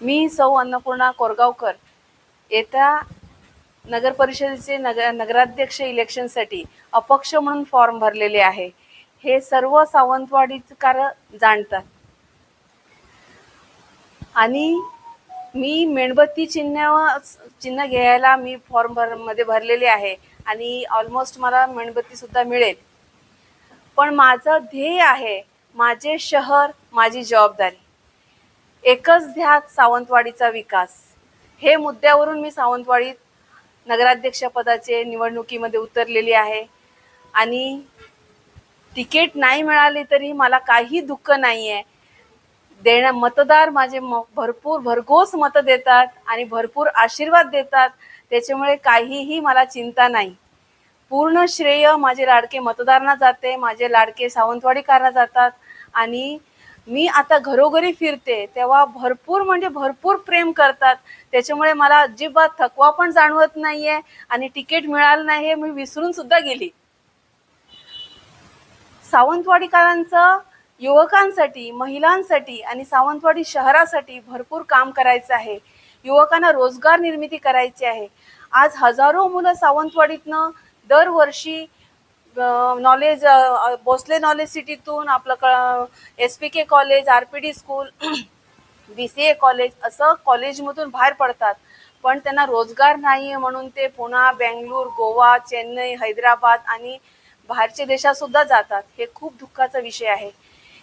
मी सौ अन्नपूर्णा कोरगावकर येत्या नगर परिषदेचे नगर नगराध्यक्ष इलेक्शनसाठी अपक्ष म्हणून फॉर्म भरलेले आहे. हे सर्व सावंतवाडीकार जाणतात. आणि मी मेणबत्ती चिन्ह चिन्ह घ्यायला मी फॉर्म भरमध्ये भरलेले आहे आणि ऑलमोस्ट मला मेणबत्ती सुद्धा मिळेल. पण माझं ध्येय आहे माझे शहर माझी जबाबदारी. एकच ध्यात सावंतवाडीचा विकास. हे मुद्द्यावरून मी सावंतवाडीत नगराध्यक्षपदाचे निवडणुकीमध्ये उतरलेली आहे. आणि तिकीट नाही मिळाली तरी मला काही दुःख नाही आहे देण्या मतदार माझे म भरपूर भरघोस मतं देतात आणि भरपूर आशीर्वाद देतात. त्याच्यामुळे काहीही मला चिंता नाही. पूर्ण श्रेय माझे लाडके मतदारांना जाते माझे लाडके सावंतवाडीकारांना जातात आणि मी आता घरोघरी फिरते तेव्हा भरपूर म्हणजे भरपूर प्रेम करतात. त्याच्यामुळे मला अजिबात थकवा पण जाणवत नाहीये आणि तिकीट मिळालं नाही हे मी विसरून सुद्धा गेली. सावंतवाडीकरांचं युवकांसाठी महिलांसाठी आणि सावंतवाडी शहरासाठी भरपूर काम करायचं आहे. युवकांना रोजगार निर्मिती करायची आहे. आज हजारो मुलं सावंतवाडीतनं दरवर्षी नॉलेज भोसले नॉलेज सिटीतून आपलं क S P K college R P D school B C A college असं कॉलेजमधून बाहेर पडतात. पण त्यांना रोजगार नाही आहे म्हणून ते पुणा बेंगलूर गोवा चेन्नई हैदराबाद आणि बाहेरच्या देशातसुद्धा जातात. हे खूप दुःखाचा विषय आहे.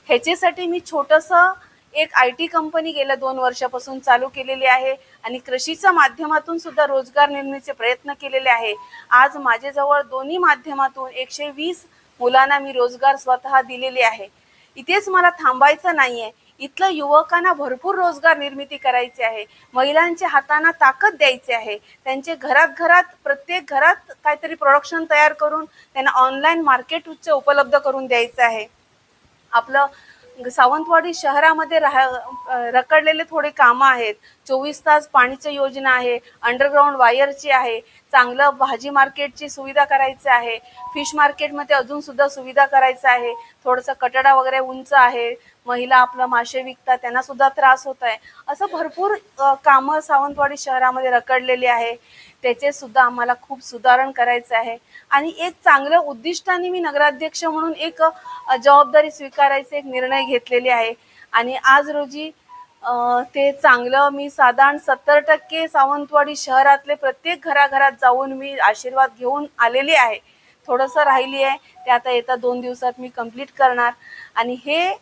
ह्याच्यासाठी मी छोटंसं एक आय टी कंपनी गेल्या दोन वर्षापासून चालू केलेली आहे. आणि कृषीच्या माध्यमातून सुद्धा रोजगार निर्मितीचे प्रयत्न केलेले आहे. आज माझ्याजवळ दोन्ही माध्यमातून एकशे वीस मुलांना मी रोजगार स्वतः दिलेले आहे. इथेच मला थांबायचं नाहीये. इथलं युवकांना भरपूर रोजगार निर्मिती करायची आहे. महिलांच्या हातांना ताकद द्यायची आहे. त्यांचे घरात घरात प्रत्येक घरात काहीतरी प्रोडक्शन तयार करून त्यांना ऑनलाईन मार्केट उच्च उपलब्ध करून द्यायचं आहे. आपलं सावंतवाडी शहरामध्ये राह रखडलेले थोडे कामं आहेत. चोवीस तास पाणीची योजना आहे अंडरग्राऊंड वायरची आहे चांगलं भाजी मार्केटची सुविधा करायची आहे फिश मार्केटमध्ये अजून सुद्धा सुविधा करायचं आहे थोडंसं कटडा वगैरे उंच आहे महिला आपलं मासे विकतात त्यांना सुद्धा त्रास होत आहे असं भरपूर कामं सावंतवाडी शहरामध्ये रखडलेली आहे. त्याचे सुद्धा आम्हाला खूप सुधारण करायचं आहे. आणि एक चांगलं उद्दिष्टाने मी नगराध्यक्ष म्हणून एक जबाबदारी स्वीकारायचे एक निर्णय घेतलेले आहे. आणि आज रोजी ते चांगलं मी साधारण सत्तर टक्के सावंतवाडी शहरातले प्रत्येक घराघरात जाऊन मी आशीर्वाद घेऊन आलेली आहे. थोडंसं राहिली आहे. ते आता येत्या दोन दिवसात मी कंप्लीट करणार. आणि हे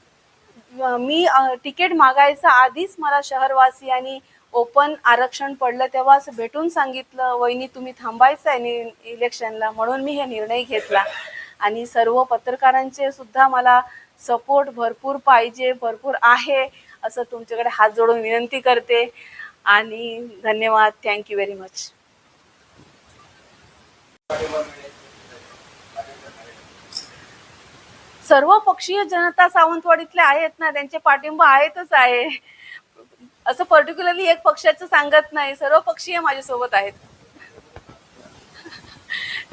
मी तिकीट मागायचा आधीच मला शहरवासियांनी ओपन आरक्षण पडलं तेव्हा असं भेटून सांगितलं वहिनी तुम्ही थांबायचं आहे नि- इलेक्शनला म्हणून मी हे निर्णय घेतला. आणि सर्व पत्रकारांचे सुद्धा मला सपोर्ट भरपूर पाहिजे भरपूर आहे असं तुमच्याकडे हात जोडून विनंती करते. आणि धन्यवाद. थँक्यू व्हेरी मच सर्व पक्षीय जनता सावंतवाडीतले आहेत ना त्यांचे पाठिंबा आहेतच आहे. असं पर्टिक्युलरली एक पक्षाचं सांगत नाही सर्व पक्षीय माझ्यासोबत आहेत.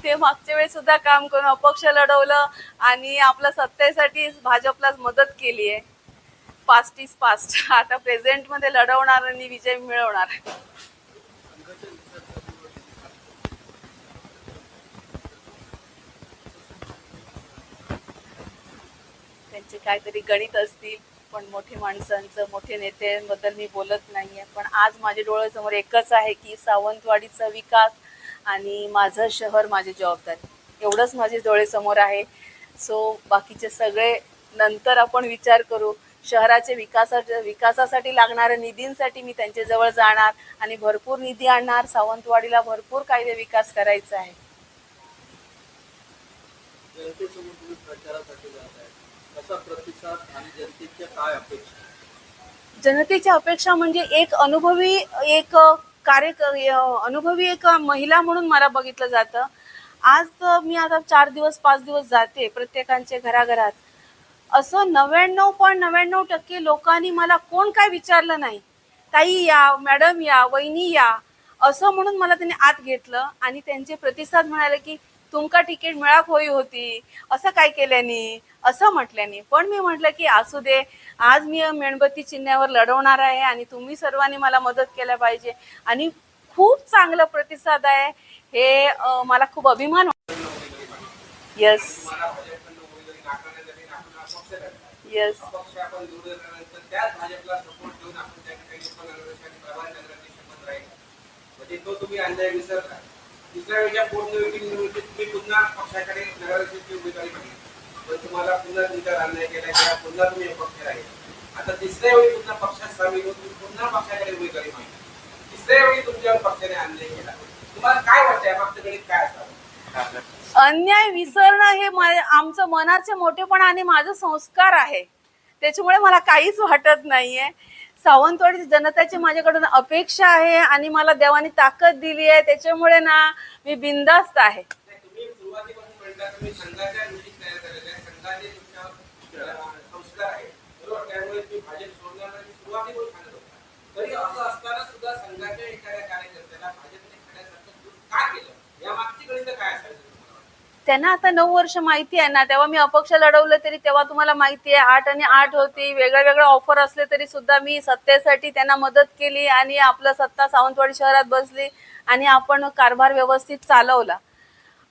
ते मागच्या वेळेस सुद्धा काम करून अपक्ष लढवलं आणि आपल्या सत्तेसाठी भाजपला मदत केली आहे. पास्ट इज पास्ट आता प्रेझेंटमध्ये लढवणार आणि विजय मिळवणार. त्यांचे काहीतरी गणित असतील पण मोठे माणसांचं मोठे नेत्यांबद्दल मी बोलत नाही आहे पण आज माझ्या डोळ्यासमोर एकच आहे की सावंतवाडीचा विकास आणि माझं शहर माझी जबाबदारी. एवढंच माझे डोळेसमोर आहे. सो बाकीचे सगळे नंतर आपण विचार करू. शहराच्या विकासाच्या विकासासाठी लागणाऱ्या निधींसाठी मी त्यांच्याजवळ जाणार आणि भरपूर निधी आणणार. सावंतवाडीला भरपूर कायदे विकास करायचा आहे. जनतेसमोर प्रतिसाद आणि जनतेच्या काय अपेक्षा? जनतेच्या अपेक्षा म्हणजे एक अनुभवी एक कार्य अनुभवी एक महिला म्हणून मला बघितलं जातं. आज तर मी आता चार दिवस पाच दिवस जाते प्रत्येकांच्या घराघरात. असं नव्याण्णव पॉईंट नव्याण्णव टक्के लोकांनी मला कोण काय विचारलं नाही. ताई या मॅडम या वहिनी या असं म्हणून मला त्यांनी आत घेतलं आणि त्यांचे प्रतिसाद म्हणाले की तुमका तिकीट मिळाक होई होती. असं काय केल्यानी? असं म्हटल्यानी. पण मी म्हटलं की असू दे आज मी मेणबत्ती चिन्ह्यावर लढवणार आहे आणि तुम्ही सर्वांनी मला मदत केल्या पाहिजे. आणि खूप चांगला प्रतिसाद आहे. हे अं, मला खूप अभिमान येस म्हणजे येस तो तुम्ही अन्याय विसरता दुसऱ्या वेळच्या पोटनिवडणुकी निवडणुकीत तुम्ही पुन्हा पक्षाकडे नगराध्यक्षाची उमेदवारी मागितली पण तुम्हाला पुन्हा तुमच्यावर अन्याय केला किंवा पुन्हा तुम्ही अपक्ष राहिले आता तिसऱ्या वेळी पुन्हा पक्षात सामील होऊन तुम्ही पुन्हा पक्षाकडे उमेदवारी मागितली तिसऱ्या वेळी तुमच्यावर पक्षाने अन्याय केला. तुम्हाला काय वाटतंय या मागचं गणित काय असावं अन्याय विसरणं हे आमचं मनाचे मोठेपणा आणि माझं संस्कार आहे. त्याच्यामुळे मला काहीच वाटत नाहीये. सावंतवाडी जनतेची माझ्याकडून अपेक्षा आहे आणि मला देवाने ताकद दिली आहे त्याच्यामुळे ना मी बिंदास्त आहे. काय त्यांना आता नऊ वर्ष माहिती आहे ना तेव्हा मी अपक्ष लढवलं तरी तेव्हा तुम्हाला माहिती आहे आठ आणि आठ होती वेगळ्या वेगळ्या ऑफर असले तरी सुद्धा मी सत्तेसाठी त्यांना मदत केली आणि आपलं सत्ता सावंतवाडी शहरात बसली आणि आपण कारभार व्यवस्थित चालवला.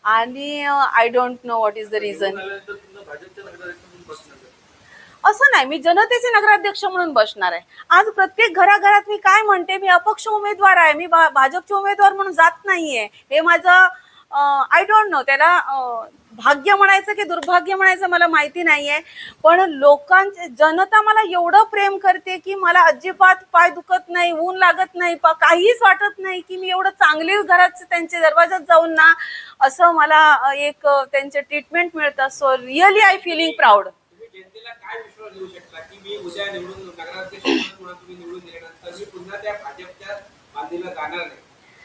आणि I don't know what is the reason असं नाही मी जनतेचे नगराध्यक्ष म्हणून बसणार आहे. आज प्रत्येक घराघरात मी काय म्हणते मी अपक्ष उमेदवार आहे मी भा- भाजपचे उमेदवार म्हणून जात नाहीये. हे माझं आय डोंट नो त्याला भाग्य म्हणायचं की दुर्भाग्य म्हणायचं मला माहिती नाहीये. पण लोकांचे जनता मला एवढं प्रेम करते की मला अजिबात पाय दुखत नाही ऊन लागत नाही प- काहीच वाटत नाही की मी एवढं चांगली घरात त्यांच्या दरवाजात जाऊन ना असं मला एक त्यांचे ट्रीटमेंट मिळतं. So really I feeling proud जनतेला काय विश्वास देऊ शकता की मी उद्या निवडून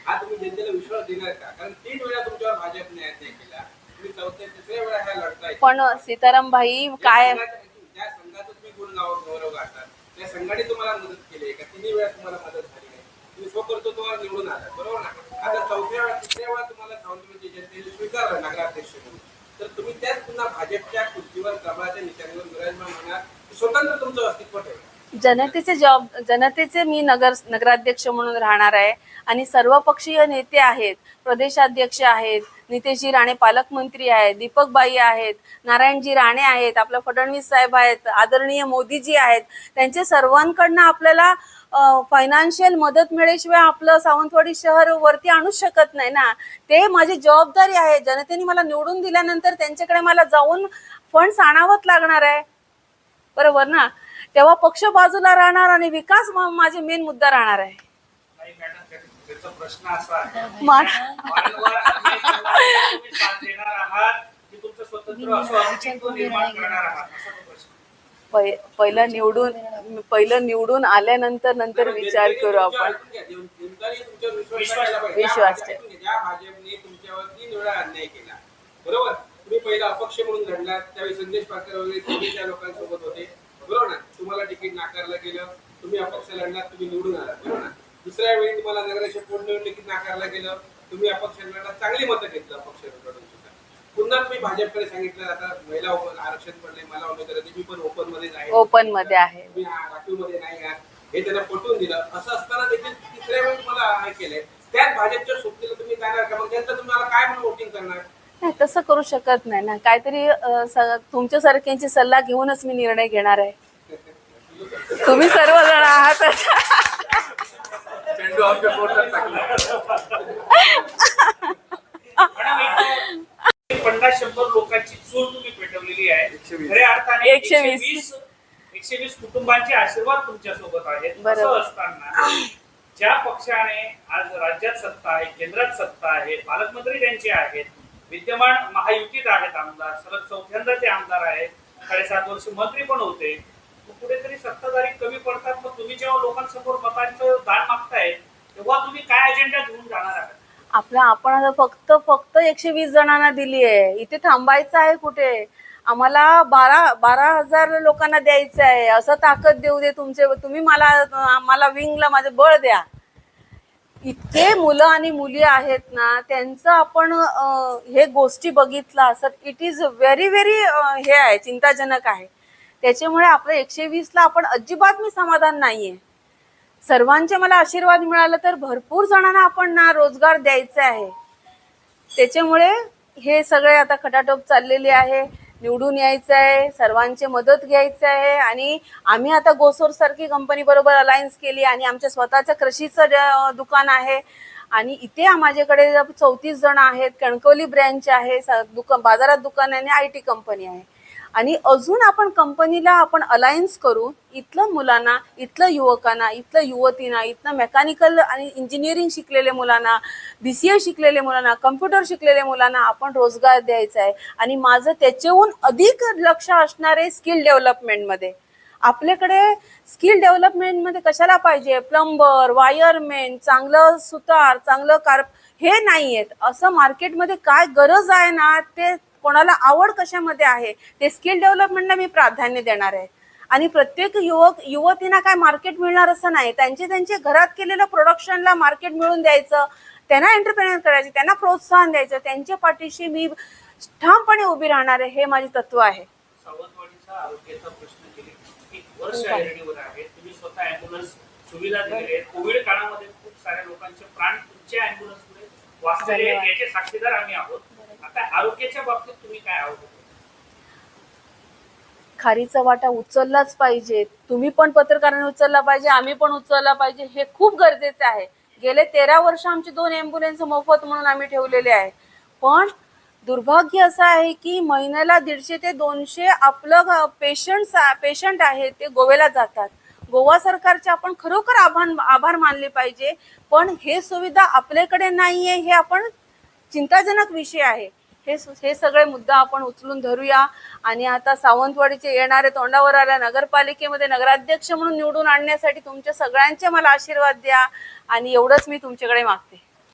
तुम्ही त्या हा तुम्ही जनतेला विश्वास देणार का? कारण तीन वेळा तुमच्यावर भाजपने अन्याय केला. तुम्ही चौथ्या तिसऱ्या वेळा ह्या लढताय. पण सीताराम भाई काय? ज्या संघाचं तुम्ही गुण गाव गौरव गाठतात त्या संघाने तुम्हाला मदत केली आहे का? तिन्ही वेळा तुम्हाला मदत झाली नाही तुम्ही स्वकर्तृत्व तुम्हाला निवडून आला बरोबर ना? आता चौथ्या वेळा तिसऱ्या वेळा तुम्हाला सावंतवाडी जनतेने स्वीकारलं नगराध्यक्ष म्हणून तर तुम्ही त्याच पुन्हा भाजपच्या खुर्चीवर प्रभाच्या निशाणीवर विराजमान होणार. स्वतंत्र तुमचं अस्तित्व ठेवणार. जनतेचे जॉब जनतेचे मी नगर नगराध्यक्ष म्हणून राहणार आहे. आणि सर्वपक्षीय नेते आहेत. प्रदेशाध्यक्ष आहेत. नितेशजी राणे पालकमंत्री आहेत. दीपकबाई आहेत. नारायणजी राणे आहेत. आपलं फडणवीस साहेब आहेत. आदरणीय मोदीजी आहेत. त्यांचे सर्वांकडनं आपल्याला फायनान्शियल मदत मिळेशिवाय आपलं सावंतवाडी शहर वरती आणू शकत नाही ना. ते माझी जबाबदारी आहे. जनतेने मला निवडून दिल्यानंतर त्यांच्याकडे मला जाऊन फंड्स आणावंच लागणार आहे. बरोबर ना? तेव्हा पक्ष बाजूला राहणार आणि विकास म- माझे मेन मुद्दा राहणार आहे. नाही मॅडम त्या- त्याचा प्रश्न असा आहे. मा- वारंवार आम्ही तुम्ही साथ देणार आहात की तुमचं स्वतंत्र असं अस्तित्व निर्माण करणार आहात असा तो प्रश्न पहि- पहिलं निवडून पहिलं निवडून आल्यानंतर नंतर विचार करू आपण. विश्वास बरोबर? तुम्ही पहिला अपक्ष म्हणून लढलात त्यावेळी संदेश पाकर वगैरे लोकांसोबत होते. बरोबर ना तुम्हाला तिकीट नाकारलं गेलं तुम्ही अपक्ष लढलात तुम्ही निवडून आलात बरोबर ना. दुसऱ्या वेळी तुम्हाला नगराध्यक्ष पोटनिवडणुकीत नाकारलं गेलं तुम्ही अपक्ष लढलात चांगली मतं घेतलं अपक्ष लढून सुद्धा पुन्हा तुम्ही भाजपकडे सांगितलं आता महिला ओपन आरक्षण पडले मला उमेदवार आहे, मी पण ओपन मध्येच आहे. ओपनमध्ये आहे. तुम्ही राखीवमध्ये नाही आहात हे त्यांना पटवून दिलं. असं असताना देखील तिसऱ्या वेळी तुम्हाला हे केलंय. त्याच भाजपच्या सोबतीला तुम्ही जाणार का? मग जनता तुम्हाला काय म्हणून वोटिंग करणार? नाही तसं करू शकत नाही ना काहीतरी अं, स- तुमच्यासारख्यांची सल्ला घेऊनच मी निर्णय घेणार आहे तुम्ही सर्वजण आहात चेंडू आमच्या टाकला पन्नास शंभर लोकांची चूल तुम्ही पेटवलेली आहे एकशे वीस. खऱ्या अर्थाने एकशे वीस. वीस एकशे वीस कुटुंबांचे आशीर्वाद तुमच्यासोबत आहेत बरोबर. असं असताना ज्या पक्षाने आज राज्यात सत्ता आहे केंद्रात सत्ता आहे पालकमंत्री त्यांचे आहेत विद्यमान महायुतीत आहेत आमदार. सलग चौथ्यांदा ते आमदार आहेत. साडेसात वर्ष मंत्री पण होते. कुठेतरी सत्ताधारी कमी पडतात. मग तुम्ही जेव्हा लोकांसमोर मतांचं दान मागताय तेव्हा तुम्ही काय अजेंडा घेऊन जाणार आहात? आपलं आपण आता फक्त फक्त एकशे वीस जणांना दिली आहे. इथे थांबायचं आहे कुठे? आम्हाला बारा बारा हजार लोकांना द्यायचं आहे. असं ताकद देऊ दे तुमचे. तुम्ही मला आम्हाला विंगला माझं बळ द्या. इतके मुलं आणि मुली आहेत ना त्यांचं आपण हे गोष्टी बघितला असं इट इज व्हेरी व्हेरी हे आहे चिंताजनक आहे. त्याच्यामुळे आपलं एकशे वीसला आपण अजिबात मी समाधान नाहीये. सर्वांचे मला आशीर्वाद मिळाला तर भरपूर जणांना आपण ना रोजगार द्यायचा आहे. त्याच्यामुळे हे सगळे आता खटाटोप चाललेले आहे. निवडून यायचं आहे सर्वांची मदत घ्यायचं आहे आणि आम्ही आता गोसोर सारखी कंपनी बरोबर अलायन्स केली आणि आमच्या स्वतःचं कृषीचं दुकान आहे. आणि इथे माझ्याकडे चौतीस जण आहेत कणकवली ब्रँच आहे स- दुकान बाजारात दुकान आहे आणि आय टी कंपनी आहे. आणि अजून आपण कंपनीला आपण अलायन्स करून इथलं मुलांना इथलं युवकांना इथलं युवतींना इथलं मेकॅनिकल आणि इंजिनिअरिंग शिकलेल्या मुलांना बी सी ए शिकलेल्या मुलांना कम्प्युटर शिकलेल्या मुलांना आपण रोजगार द्यायचा आहे. आणि माझं त्याच्याहून अधिक लक्ष असणार आहे स्किल डेव्हलपमेंटमध्ये. आपल्याकडे स्किल डेव्हलपमेंटमध्ये कशाला पाहिजे? प्लंबर वायरमेन चांगलं सुतार चांगलं कार हे नाही आहेत असं मार्केटमध्ये काय गरज आहे ना ते कोणाला आवड कशामध्ये आहे ते स्किल डेव्हलपमेंटला मी प्राधान्य देणार आहे. आणि प्रत्येक युवक युवतींना काय मार्केट मिळणार असं नाही त्यांचे त्यांचे घरात केलेलं प्रोडक्शनला मार्केट मिळून द्यायचं त्यांना एंटरप्रेनर करायचे त्यांना प्रोत्साहन द्यायचं त्यांच्या पाठीशी मी ठामपणे उभी राहणार आहे हे माझे तत्व आहे. सुविधा आहे. कोविड काळामध्ये खूप साऱ्या लोकांचे प्राण तुमच्या याचे साक्षीदार आम्ही आहोत. आरोग्याच्या बाबतीत तुम्ही काय खारीचा वाटा उचललाच पाहिजे. तुम्ही पण पत्रकारांनी उचलला पाहिजे आम्ही पण उचलला पाहिजे हे खूप गरजेचे आहे. गेले तेरा वर्ष आमचे दोन ॲम्ब्युलन्स मोफत म्हणून आम्ही ठेवलेले आहे. पण दुर्भाग्य असं आहे की महिन्याला दीडशे ते दोनशे आपलं पेशंट पेशंट आहे ते गोव्याला जातात. गोवा सरकारचे आपण खरोखर आभार आभार मानले पाहिजे. पण हे सुविधा आपल्याकडे नाही आहे हे आपण चिंताजनक विषय आहे. हे सु- हे सगळे मुद्दा आपण उचलून धरूया. आणि आता सावंतवाडीचे येणारे तोंडावर आल्या नगरपालिकेमध्ये नगराध्यक्ष म्हणून निवडून आणण्यासाठी तुमच्या सगळ्यांचे मला आशीर्वाद द्या. आणि एवढंच मी तुमच्याकडे मागते.